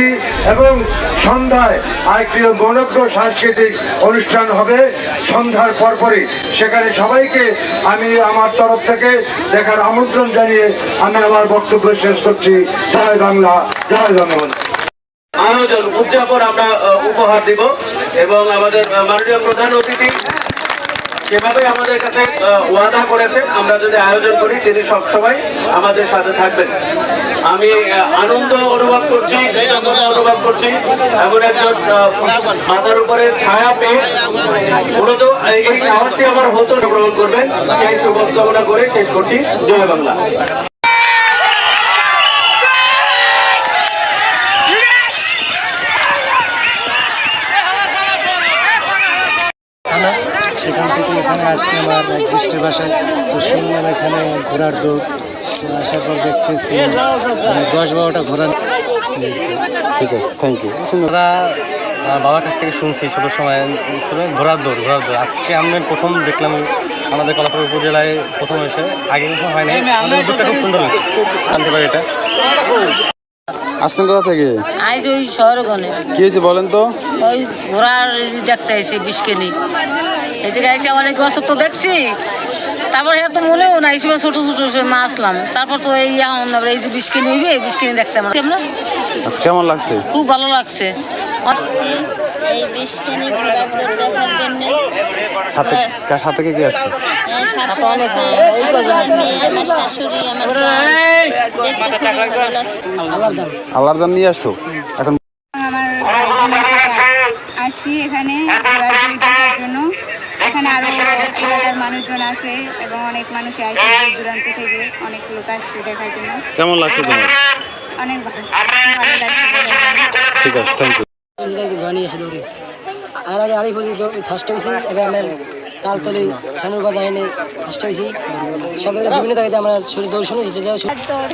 করছি এবং সন্ধ্যায় আরেকটি মনজ্ঞ সাংস্কৃতিক অনুষ্ঠান হবে। সন্ধ্যার পরপরই। সেখানে সবাইকে আমি আমার তরফ থেকে দেখার আমন্ত্রণ জানিয়ে আমি আমার বক্তব্য শেষ করছি। জয় বাংলা, জয় বঙ্গবন্ধু আয়োজন, উদযাপন আমরা উপহার দিব এবং আমাদের মাননীয় প্রধান অতিথি যেভাবে আমাদের কাছে ওয়াদা করেছেন, আমরা যদি আয়োজন করি, তিনি সবসময় আমাদের সাথে থাকবেন। আমি আনন্দ অনুভব করছি অনুভব করছি, এমন একজন মাথার উপরে ছায়া পেয়ে মূলত এই- শহরটি আমার হতো গ্রহণ করবেন। সেই শুভকামনা করে শেষ করছি। জয় বাংলা। সেখান থেকে এখানে আসছি আমার নির্দিষ্ট ভাষায়। তো শুনলাম এখানে ঘোড়ার দৌড়। আসার পর দেখতেছি মানে দশ বারোটা ঘোড়া ঠিক আছে থ্যাংক ইউ বাবার কাছ থেকে শুনছি ছোটোর সময় ছিল ঘোড়ার দৌড় ঘোড়ার দৌড়। আজকে আমি প্রথম দেখলাম আমাদের কলাপুর উপজেলায় প্রথম এসে। আগে কখনো হয়নি উদ্যোগটা খুব সুন্দর হয়েছে। জানতে পারি এটা। আসছেন কোথা থেকে? আইজ ওই শহরগণে। কি হয়েছে বলেন তো? ওই ঘোড়ার দেখতে আইছি বিষকেনি এই জায়গায় এসে অনেক বছর তো দেখছি। তারপর এত মনেও না এই সময় ছোট ছোট সময় মা আসলাম। তারপর তো এই এখন এই যে বিষকেনি হইবে বিষকেনি দেখতে আমার। কেমন? আচ্ছা কেমন লাগছে? খুব ভালো লাগছে। এই দেখার জন্য। সাথে সাথে কে কে আসছে সাথে আসছে আমার মেয়ে আমার শাশুড়ি আমার আল্লাহর দান নিয়ে আসছো এখন আসছি এখানে দেখার জন্য। এখানে আরও এলাকার মানুষজন আছে এবং অনেক মানুষ আসছে দূর দূরান্ত থেকে অনেক লোক আসছে দেখার জন্য। কেমন লাগছে তোমার? অনেক ভালো ভালো লাগছে ঠিক আছে থ্যাংক ইউ আর আগে আড়াই ফার্স্ট হয়েছি এবার আমার তালতলি সানুর বাজার এনে কষ্ট হয়েছি। সকালে বিভিন্ন জায়গাতে আমরা শুধু শুনে যেতে যাওয়া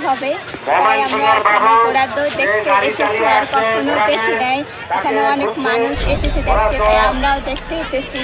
হবে। তাই আমরা দেখতে এসেছি আর এখানে অনেক মানুষ এসেছে দেখতে, তাই আমরাও দেখতে এসেছি।